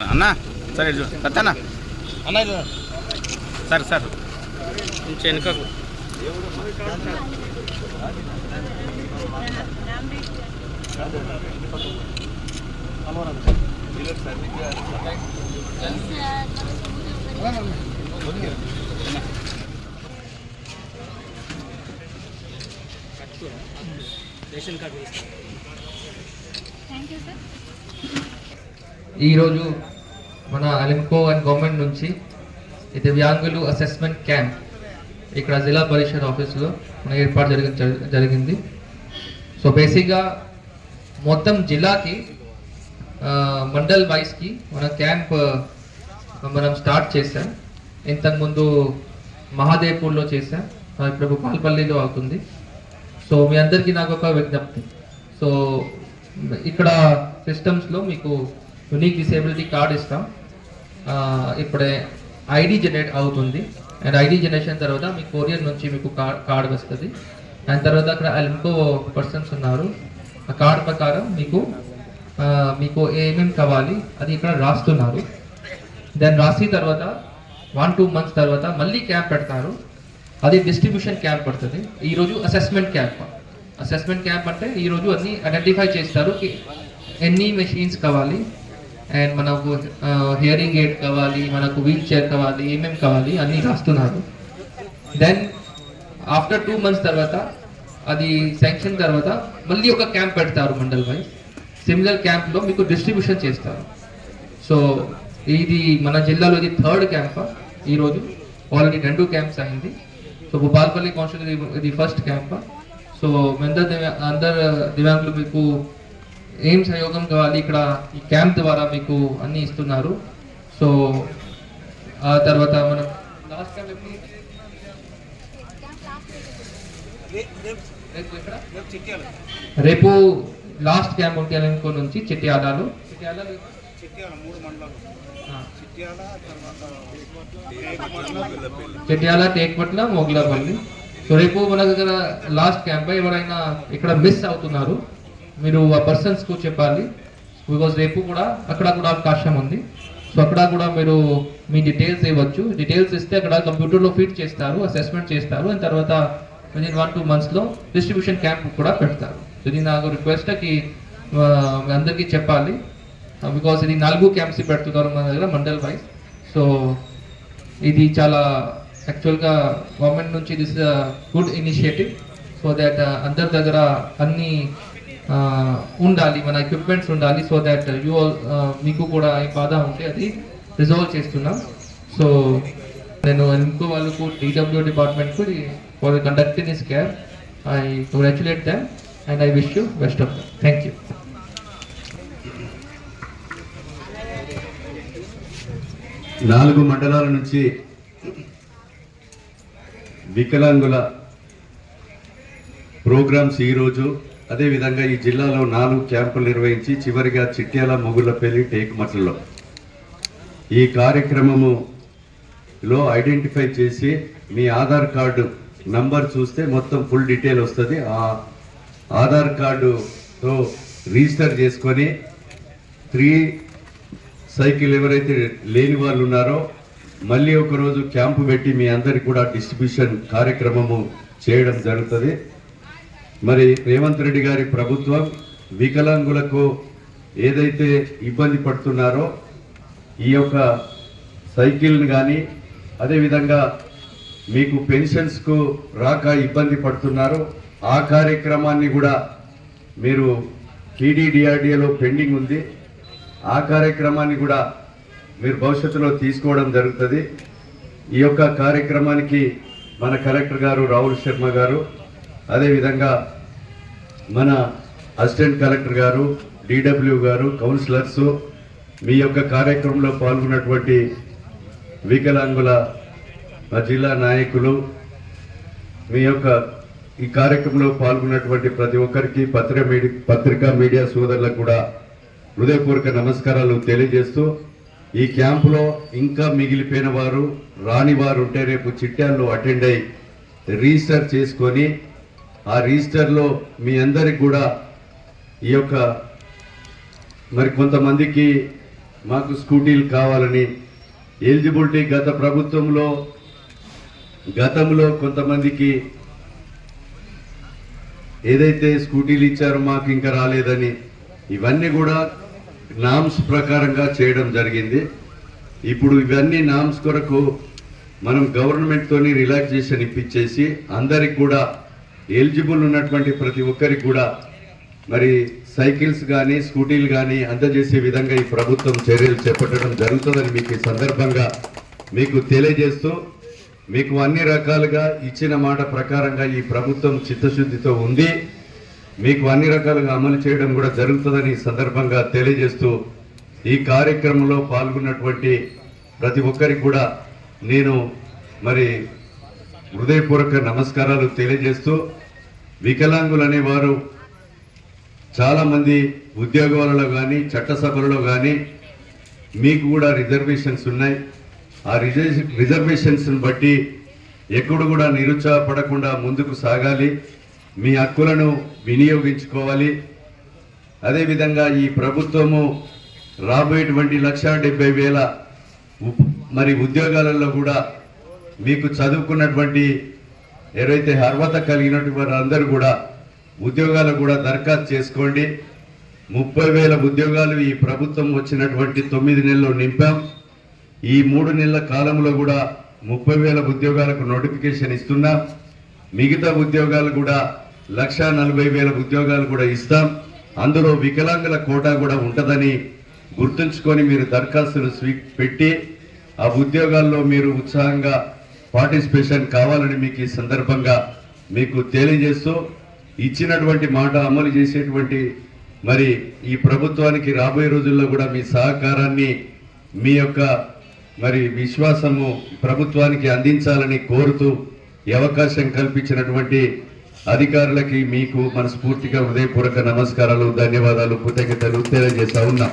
అన్న సరే చూ కత్తనా అన్న సరే సార్. కొంచెం వెనుకకు. Ration card thank you sir ఈరోజు మన అలింకో అండ్ గవర్నమెంట్ నుంచి ఈ దివ్యాంగులు అసెస్మెంట్ క్యాంప్ ఇక్కడ జిల్లా పరిషత్ ఆఫీస్లో మన ఏర్పాటు జరిగి జరిగింది. సో బేసిక్గా మొత్తం జిల్లాకి మండల్ వైస్కి మన క్యాంప్ మనం స్టార్ట్ చేశాం. ఇంతకుముందు మహాదేవ్పూర్లో చేశాం. ఇప్పుడు భూపాలపల్లిలో అవుతుంది. సో మీ అందరికీ నాకు ఒక విజ్ఞప్తి. సో ఇక్కడ సిస్టమ్స్లో మీకు యునిక్ డిసేబిలిటీ కార్డ్ ఇస్తాం. ఇప్పుడే ఐడి జనరేట్ అవుతుంది. అండ్ ఐడి జనరేషన్ తర్వాత మీ కొరియర్ నుంచి మీకు కార్డ్ కార్డ్ వస్తుంది. అండ్ తర్వాత అక్కడ ఇంకో పర్సన్స్ ఉన్నారు. ఆ కార్డ్ ప్రకారం మీకు మీకు ఏమేమి కావాలి అది ఇక్కడ రాస్తున్నారు. దాన్ని రాసిన తర్వాత వన్ టూ మంత్స్ తర్వాత మళ్ళీ క్యాంప్ పెడతారు. అది డిస్ట్రిబ్యూషన్ క్యాంప్ పడుతుంది. ఈరోజు అసెస్మెంట్ క్యాంప్. అసెస్మెంట్ క్యాంప్ అంటే ఈరోజు అన్ని ఐడెంటిఫై చేస్తారు. ఎన్ని మెషిన్స్ కావాలి అండ్ మనకు హియరింగ్ ఎయిడ్ కావాలి మనకు వీల్ చైర్ కావాలి ఏమేమి కావాలి అన్నీ రాస్తున్నారు. దెన్ ఆఫ్టర్ టూ మంత్స్ తర్వాత అది శాంక్షన్ తర్వాత మళ్ళీ ఒక క్యాంప్ పెడతారు మండల్ వైజ్ సిమిలర్ క్యాంప్లో మీకు డిస్ట్రిబ్యూషన్ చేస్తారు. సో ఇది మన జిల్లాలో ఇది థర్డ్ క్యాంప్ ఈరోజు ఆల్రెడీ రెండు క్యాంప్స్ అయింది. సో భూపాల్పల్లి కాన్స్టిట్యూషన్ ఇది ఫస్ట్ క్యాంప్ సో అందరు దివ్యా అందరు దివ్యాంగులు మీకు ఏం సహయోగం కావాలి? ఇక్కడ ఈ క్యాంప్ ద్వారా మీకు అన్ని ఇస్తున్నారు. సో ఆ తర్వాత మనం లాస్ట్ క్యాంప్ రేపు లాస్ట్ క్యాంప్ ఉంటే అనుకో నుంచి చిట్యాలలో. చిట్యాల ఆ. చెట్యాల టేక్పట్ల మొగ్లాపల్లి. సో రేపు మన దగ్గర లాస్ట్ క్యాంప్ ఎవరైనా ఇక్కడ మిస్ అవుతున్నారు మీరు ఆ పర్సన్స్కు చెప్పాలి. బికాజ్ రేపు కూడా అక్కడ కూడా అవకాశం ఉంది. సో అక్కడ కూడా మీరు మీ డీటెయిల్స్ ఇవ్వచ్చు. డీటెయిల్స్ ఇస్తే అక్కడ కంప్యూటర్లో ఫీడ్ చేస్తారు అసెస్మెంట్ చేస్తారు. అండ్ తర్వాత విదిన్ వన్ టూ మంత్స్లో డిస్ట్రిబ్యూషన్ క్యాంప్ కూడా పెడతారు. ఇది నాకు రిక్వెస్ట్కి అందరికీ చెప్పాలి. బికాస్ ఇది నాలుగు క్యాంప్స్ పెడుతున్నారు మన దగ్గర మండల్ వైజ్ సో ఇది చాలా యాక్చువల్గా గవర్నమెంట్ నుంచి this good initiative so that అందరి దగ్గర అన్ని ఉండాలి మన ఎక్విప్మెంట్స్ ఉండాలి సో దట్ యూ మీకు కూడా ఈ బాధ ఉంటే అది రిజాల్వ్ చేస్తున్నాం. సో నేను ఇంకో వాళ్ళకు DW డిపార్ట్మెంట్కు for conducting is care I congratulate them and I wish you best of thank you నాలుగు మండలాల నుంచి వికలాంగుల ప్రోగ్రామ్స్ ఈరోజు అదేవిధంగా ఈ జిల్లాలో నాలుగు క్యాంపులు నిర్వహించి చివరిగా చిట్యాల మొగుళ్ళపల్లి టేకుమట్లలో ఈ కార్యక్రమములో ఐడెంటిఫై చేసి మీ ఆధార్ కార్డు నంబర్ చూస్తే మొత్తం ఫుల్ డీటెయిల్ వస్తుంది. ఆ ఆధార్ కార్డుతో రిజిస్టర్ చేసుకొని త్రీ సైకిల్ ఎవరైతే లేని వాళ్ళు ఉన్నారో మళ్ళీ ఒకరోజు క్యాంపు పెట్టి మీ అందరికి కూడా డిస్ట్రిబ్యూషన్ కార్యక్రమము చేయడం జరుగుతుంది. మరి రేవంత్ రెడ్డి గారి ప్రభుత్వం వికలాంగులకు ఏదైతే ఇబ్బంది పడుతున్నారో ఈ యొక్క సైకిల్ని కానీ అదేవిధంగా మీకు పెన్షన్స్కు రాక ఇబ్బంది పడుతున్నారు ఆ కార్యక్రమాన్ని కూడా మీరు టీడీడీఆర్డీఏలో పెండింగ్ ఉంది. ఆ కార్యక్రమాన్ని కూడా మీరు భవిష్యత్తులో తీసుకోవడం జరుగుతుంది. ఈ యొక్క కార్యక్రమానికి మన కలెక్టర్ గారు రాహుల్ శర్మ గారు అదేవిధంగా మన assistant collector garu DW garu counsellors మీ యొక్క కార్యక్రమంలో పాల్గొన్నటువంటి వికలాంగుల మా జిల్లా నాయకులు మీ యొక్క ఈ కార్యక్రమంలో పాల్గొన్నటువంటి ప్రతి ఒక్కరికి పత్రిక మీడి పత్రికా మీడియా సోదరులకు కూడా హృదయపూర్వక నమస్కారాలు తెలియజేస్తూ ఈ క్యాంపులో ఇంకా మిగిలిపోయిన వారు రాని వారు ఉంటే రేపు చిట్టాల్లో అటెండ్ అయ్యి రిజిస్టర్ చేసుకొని ఆ రిజిస్టర్లో మీ అందరికి కూడా ఈ యొక్క మరి కొంతమందికి మాకు స్కూటీలు కావాలని ఎలిజిబిలిటీ గత ప్రభుత్వంలో గతంలో కొంతమందికి ఏదైతే స్కూటీలు ఇచ్చారో మాకు ఇంకా రాలేదని ఇవన్నీ కూడా నామ్స్ ప్రకారంగా చేయడం జరిగింది. ఇప్పుడు ఇవన్నీ నామ్స్ కొరకు మనం గవర్నమెంట్తో రిలాక్సేషన్ ఇప్పించేసి అందరికి కూడా ఎలిజిబుల్ ఉన్నటువంటి ప్రతి ఒక్కరికి కూడా మరి సైకిల్స్ కానీ స్కూటీలు కానీ అందజేసే విధంగా ఈ ప్రభుత్వం చర్యలు చేపట్టడం జరుగుతుందని మీకు ఈ సందర్భంగా మీకు తెలియజేస్తూ మీకు అన్ని రకాలుగా ఇచ్చిన మాట ప్రకారంగా ఈ ప్రభుత్వం చిత్తశుద్ధితో ఉంది. మీకు అన్ని రకాలుగా అమలు చేయడం కూడా జరుగుతుందని సందర్భంగా తెలియజేస్తూ ఈ కార్యక్రమంలో పాల్గొన్నటువంటి ప్రతి ఒక్కరికి కూడా నేను మరి హృదయపూర్వక నమస్కారాలు తెలియజేస్తూ వికలాంగులు అనేవారు చాలామంది ఉద్యోగాలలో కానీ చట్టసభలలో కానీ మీకు కూడా రిజర్వేషన్స్ ఉన్నాయి. ఆ రిజర్వేషన్స్ని బట్టి ఎక్కడ కూడా నిరుత్సాహపడకుండా ముందుకు సాగాలి. మీ హక్కులను వినియోగించుకోవాలి. అదేవిధంగా ఈ ప్రభుత్వము రాబోయేటువంటి లక్ష డెబ్బై వేల మరి ఉద్యోగాలలో కూడా మీకు చదువుకున్నటువంటి ఎవరైతే అర్హత కలిగినటువంటి వారందరూ కూడా ఉద్యోగాలు కూడా దరఖాస్తు చేసుకోండి. ముప్పై వేల ఉద్యోగాలు ఈ ప్రభుత్వం వచ్చినటువంటి తొమ్మిది నెలలు నింపాం. ఈ మూడు నెలల కాలంలో కూడా ముప్పై వేల ఉద్యోగాలకు నోటిఫికేషన్ ఇస్తున్నాం. మిగతా ఉద్యోగాలు కూడా లక్ష నలభై వేల ఉద్యోగాలు కూడా ఇస్తాం. అందులో వికలాంగుల కోటా కూడా ఉంటుందని గుర్తుంచుకొని మీరు దరఖాస్తులు స్వీ పెట్టి ఆ ఉద్యోగాల్లో మీరు ఉత్సాహంగా పార్టిసిపేషన్ కావాలని మీకు ఈ సందర్భంగా మీకు తెలియజేస్తూ ఇచ్చినటువంటి మాట అమలు చేసేటువంటి మరి ఈ ప్రభుత్వానికి రాబోయే రోజుల్లో కూడా మీ సహకారాన్ని మీ యొక్క మరి విశ్వాసము ప్రభుత్వానికి అందించాలని కోరుతూ ఈ అవకాశం కల్పించినటువంటి అధికారులకి మీకు మనస్ఫూర్తిగా హృదయపూర్వక నమస్కారాలు ధన్యవాదాలు కృతజ్ఞతలు తెలియజేస్తా ఉన్నాం.